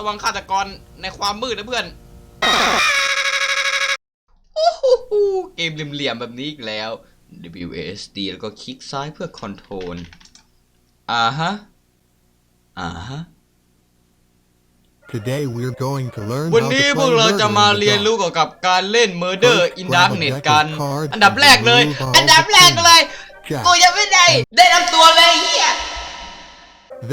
ระวังฆาตกรในความมืดนะเพื่อนโอ้โหเกมเหลี่ยมๆแบบนี้อีกแล้ว WASD แล้วก็คลิกซ้ายเพื่อคอนโทรลอ่าฮะอ่าฮะ Today we're going to learn วัน how นี้ to พวก play เราจะ Murder มา in the เรียน Dark. รู้เกี่ยวกับการเล่น Murder in First, Darknet grab a กัน deck of cards อันดับแรกเลย and remove all อันดับแรก the เลย Jack. กูยังไม่ได้ ได้นำตัวเลยเฮีย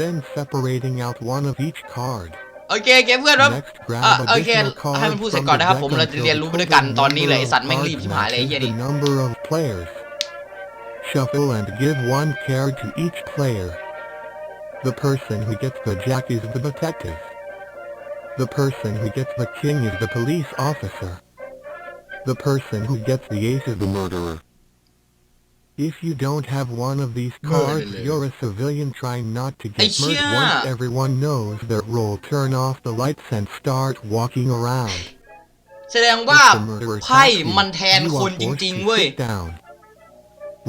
Then separating out one of each card. โอเคโอเคเพื่อนครับ Next, grab อ่ะโอเค additional ให้มัน cards พูดเสร็จ from ก่อน the นะครับ deck ผมเราจะ until เรียน the รู้ไปด้วยกัน total ตอนนี้เลย number ไอ of สัตว์แม่งรีบ cards ชิบหายเลยไอ้เฮีย matches นี่ the number of players. Shuffle and give one card to each player. The person who gets the jack is the detective. The person who gets the king is the police officer. The person who gets the ace is the murderer. If you don't have one of these cards, Murderer. you're a civilian trying not to Ay, get murdered. siya. Once everyone knows their role, turn off the lights and start walking around. แสดงว่า If the murderer ไพ่ attacks you, มันแทน you คน are จ forced ริง to ๆ เว้ย sit down.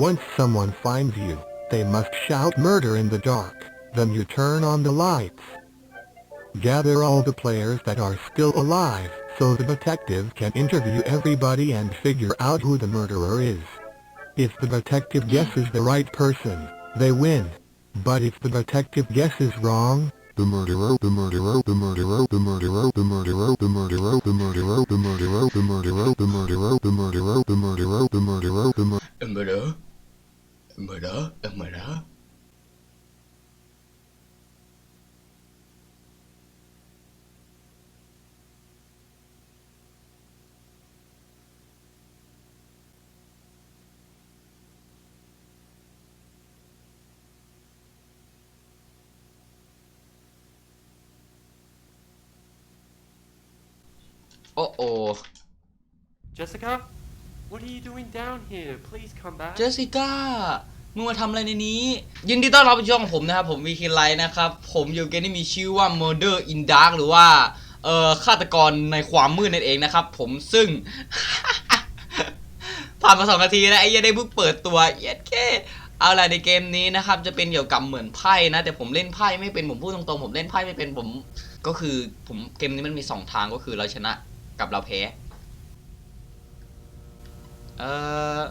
Once someone finds you, they must shout murder in the dark. Then you turn on the lights. Gather all the players that are still alive, so the detective can interview everybody and figure out who the murderer is. If the detective guesses the right person, they win. But if the detective guesses wrong, the murderer, the murderer, the murderer, the murderer, the murderer, the murderer, the murderer, the murderer, the murderer, the murderer, โอ้โอ Jessica? What are you doing down here? Please come back. เจสสิก้ามึงมาทำอะไรในนี้ ยินดีต้อนรับสู่ช่องของผมนะครับ ผมวีคินไลท์นะครับ ผมอยู่เกมที่มีชื่อว่า Murder in Dark หรือว่า เอ่อฆาตกรในความมืดนั่นเองนะครับ ผมซึ่ง ผ่านมาสองนาทีแล้วไอ้เหี้ยังได้เพิ่งเปิดตัวเย็ดแค่เอาอะไรในเกมนี้นะครับ จะเป็นเกี่ยวกับเหมือนไพ่นะ แต่ผมเล่นไพ่ไม่เป็นผมพูดตรงๆผมเล่นไพ่ไม่เป็นผม ก็คือผมเกมนี้มันมีสองทางก็คือเราชนะ กับเราแพ้ เอ่อ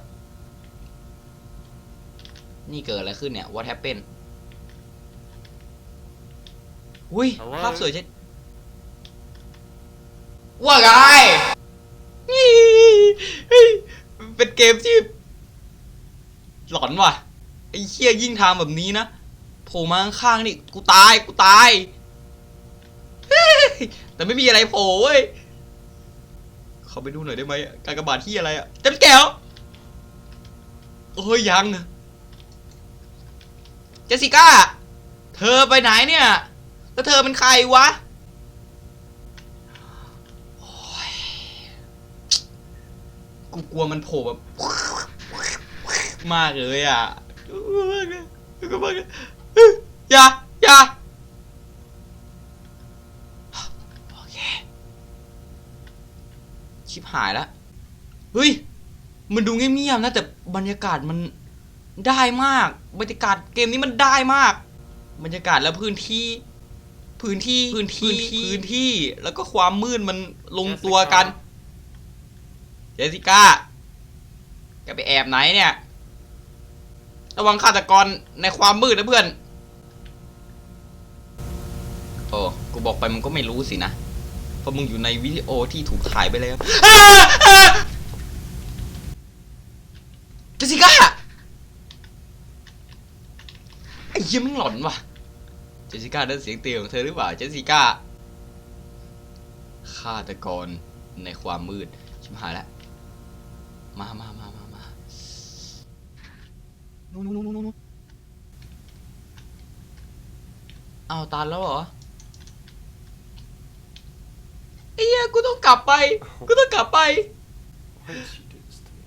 นี่เกิดอะไรขึ้นเนี่ย what happened อุ้ย Hello? ภาพสวยใช่ว่าไงนี่เฮ้ยเป็นเกมที่ หลอนว่ะ ไอ้เชี่ยยิ่งทำแบบนี้นะโผล่มาข้างๆนี่ กูตาย กูตายเฮ้ยแต่ไม่มีอะไรโผล่เว้ย เขาไปดูหน่อยได้ไหมการกระบาดที่อะไรอะเต็มแก้วโอ้ยยังเจสสิก้า เธอไปไหนเนี่ย แล้วเธอเป็นใครวะโอ๊ยกูกลัวมันโผล่แบบมากเลยอะกลัวกเลยกลัวกเลยอย่า อย่าโอเค ชิบหายแล้วเฮ้ย มันดูเงียบๆนะแต่บรรยากาศมันได้มาก บรรยากาศเกมนี้มันได้มาก บรรยากาศและพื้นที่ พื้นที่พื้นที่พื้นที่แล้วก็ความมืดมันลงตัวกัน เจสิก้าแกไปแอบไหนเนี่ย ระวังฆาตกรในความมืดนะเพื่อน โอ้กูบอกไปมึงก็ไม่รู้สินะ เพราะมึงอยู่ในวิดีโอที่ถูกถ่ายไปแล้วอ้าอ้าเจสสิก้าไอ้เหี้ยมึงหลอนว่ะเจสสิก้าได้เสียงเตือนของเธอหรือเปล่าเจสสิก้าฆาตกรในความมืดชิบหายแล้วมามามามามานู่นนู่นนู่นนู่นอ้าวตันแล้วเหรอไอ้เหี้ ยกูต้องกลับไป กูต้องกลับไป Why did she do this to me?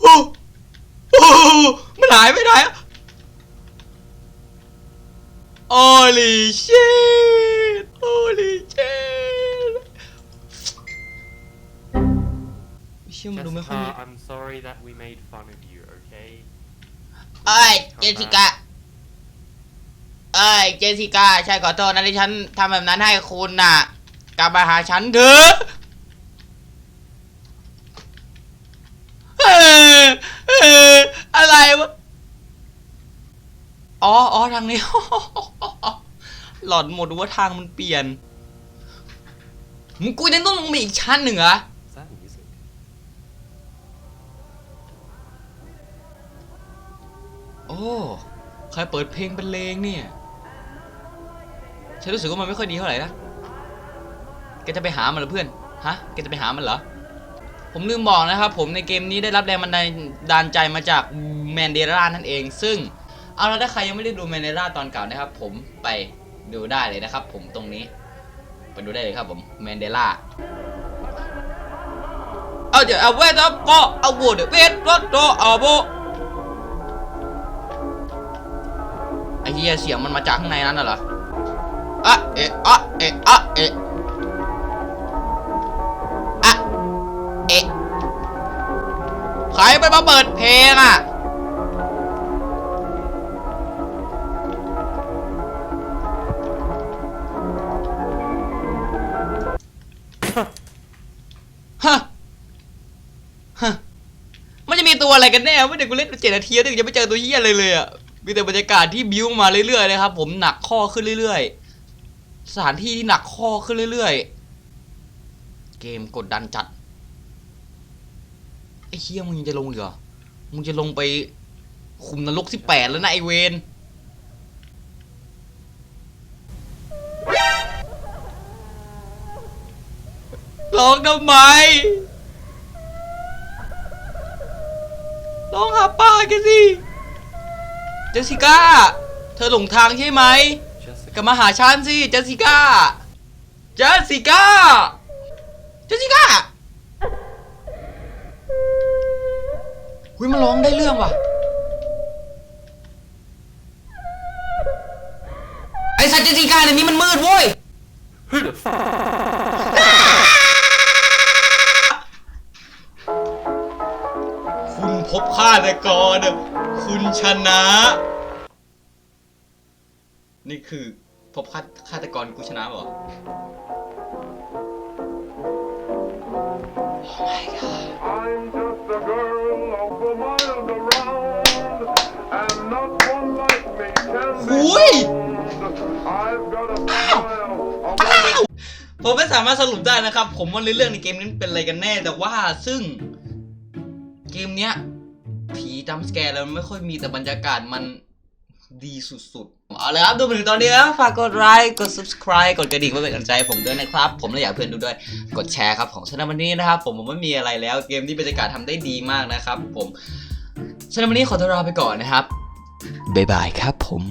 โอ้โอ้มันหายไปไหนอะ Holy shit Holy shit เชื่อมันดูไม่ค่อยมี Jessica, I'm sorry that we made fun of you, okay? เอ้ยเจสสิก้าเออ้ยเจสสิก้าใช่ขอโทษนะที่ฉันทำแบบนั้นให้คุณน่ะ กลับมาหาฉันเถอะออเอออะไรวะ อ๋ออ๋อทางนี้ หลอนหมดว่าทางมันเปลี่ยน มึงกูยังต้องลงมาอีกชั้นหนึ่งเหรอโอ้ใครเปิดเพลงเป็นเลงเนี่ย ฉันรู้สึกว่ามันไม่ค่อยดีเท่าไหร่นะ แกจะไปหามันเหรอเพื่อน ฮะ แกจะไปหามันเหรอ ผมลืมบอกนะครับ ผมในเกมนี้ได้รับแรงบันดาลใจมาจากแมนเดรานั่นเอง ซึ่ง เอาล้วถ้าใครยังไม่ได้ดูแมนเดราตอนเก่านะครับ ผมไปดูได้เลยนะครับ ผมตรงนี้ ไปดูได้เลยครับผมแมนเดลาเอาเดี๋ยวเอาเวทก็เอาโหวตเวทรถโตเอาโบไอ้เหี้ยเสียงมันมาจากข้างในนั้นน่ะเหรออะเอะอะเอะอะเอะอะ มาเปิดเพลงอะฮะฮะมันจะมีตัวอะไรกันแน่วะเดี๋ยวกูเล่นเจ็ดนาทีแล้วถึงจะไม่เจอตัวเหี้ยอะไรเลยอะมีแต่บรรยากาศที่บิ้วมาเรื่อยๆนะครับ ผมหนักข้อขึ้นเรื่อย ๆ สถานที่ที่หนักข้อขึ้นเรื่อย ๆ เกมกดดันจัด ไอ้เหี้ยมึงยังจะลงอีกเหรอ มึงจะลงไปคุมนรกที่แปดแล้วนะไอเวนร้องทำไม ร้องหาป้าแกสิเจสสิก้า เธอหลงทางใช่ไหมกลับ Jessica? มาหาฉันสิ เจสสิก้า เจสสิก้า ได้เรื่องว่ะ ไอ้สัตว์เจสสิก้าในนี้มันมืดเว้ย Who the f- คุณพบฆาตกรอะคุณชนะ นี่คือพบฆาตฆาตกรกูชนะเหรอ Oh my god I'm just a girl ผมไม่สามารถสรุปได้นะครับ ผมว่าเรื่องในเกมนี้เป็นอะไรกันแน่ แต่ว่าซึ่ง เกมเนี้ย ผีจำสแกร์แล้วไม่ค่อยมีแต่บรรยากาศมันดีสุดๆ เอาเลยครับ ดูมาถึงตอนนี้แล้วฝากกดไลค์ กด subscribe กดกระดิ่งเพื่อเป็นกำลังใจผมด้วยนะครับ ผมและอยากเพื่อนดูด้วย กดแชร์ครับของสำหรับวันนี้นะครับ ผมผมไม่มีอะไรแล้ว เกมที่บรรยากาศทำได้ดีมากนะครับ ผมสำหรับวันนี้ขอตัวลาไปก่อนนะครับ บ๊ายบายครับผม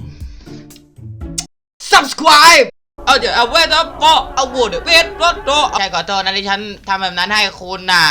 subscribe เอาเดี๋ยวเอาเวทก็เอาบูดเวทรถโตใช่ขอโทษนะที่ฉันทำแบบนั้นให้คุณน่ะ